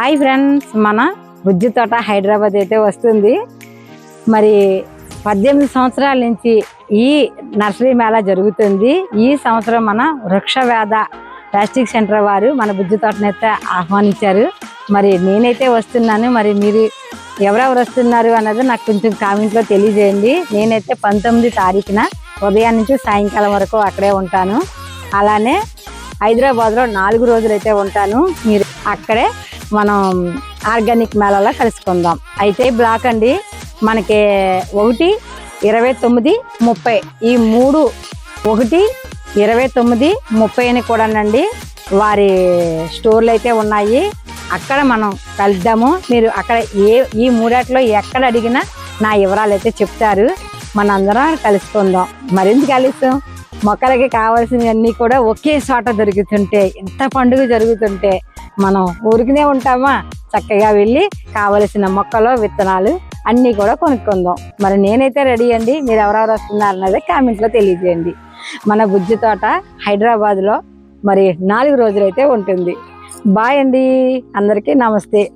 Hi friends మన బుజ్జి తోట హైదరాబాద్ అయితే వస్తుంది. మరి పద్దెనిమిది సంవత్సరాల నుంచి ఈ నర్సరీ మేళా జరుగుతుంది. ఈ సంవత్సరం మన వృక్షవేద ప్లాస్టిక్ సెంటర్ వారు మన బుజ్జి తోటనైతే ఆహ్వానించారు. మరి నేనైతే వస్తున్నాను. మరి మీరు ఎవరెవరు వస్తున్నారు అన్నది నాకు కొంచెం కామెంట్లో తెలియజేయండి. నేనైతే పంతొమ్మిది తారీఖున ఉదయం నుంచి సాయంకాలం వరకు అక్కడే ఉంటాను. అలానే హైదరాబాద్లో నాలుగు రోజులు అయితే ఉంటాను. మీరు అక్కడే మనం ఆర్గానిక్ మేళాలో కలుసుకుందాం. అయితే బ్లాక్ అండి మనకి ఒకటి ఇరవై తొమ్మిది ముప్పై. ఈ మూడు ఒకటి ఇరవై తొమ్మిది ముప్పై అని కూడానండి వారి స్టోర్లు అయితే ఉన్నాయి. అక్కడ మనం కలుద్దాము. మీరు అక్కడ ఏ ఈ మూడాట్లో ఎక్కడ అడిగినా నా వివరాలు అయితే చెప్తారు. మనందరం కలుసుకుందాం. మరింత కలుస్తాం మొక్కలకి కావాల్సినవన్నీ కూడా ఒకే చోట దొరుకుతుంటే ఎంత పండుగ జరుగుతుంటే మనం ఊరికినే ఉంటామా? చక్కగా వెళ్ళి కావలసిన మొక్కలు విత్తనాలు అన్నీ కూడా కొనుక్కుందాం. మరి నేనైతే రెడీ అండి. మీరు ఎవరెవరు వస్తున్నారు అన్నది కామెంట్లో తెలియజేయండి. మన బుజ్జి తోట హైదరాబాద్లో మరి నాలుగు రోజులైతే ఉంటుంది. బాయ్ అండి. అందరికీ నమస్తే.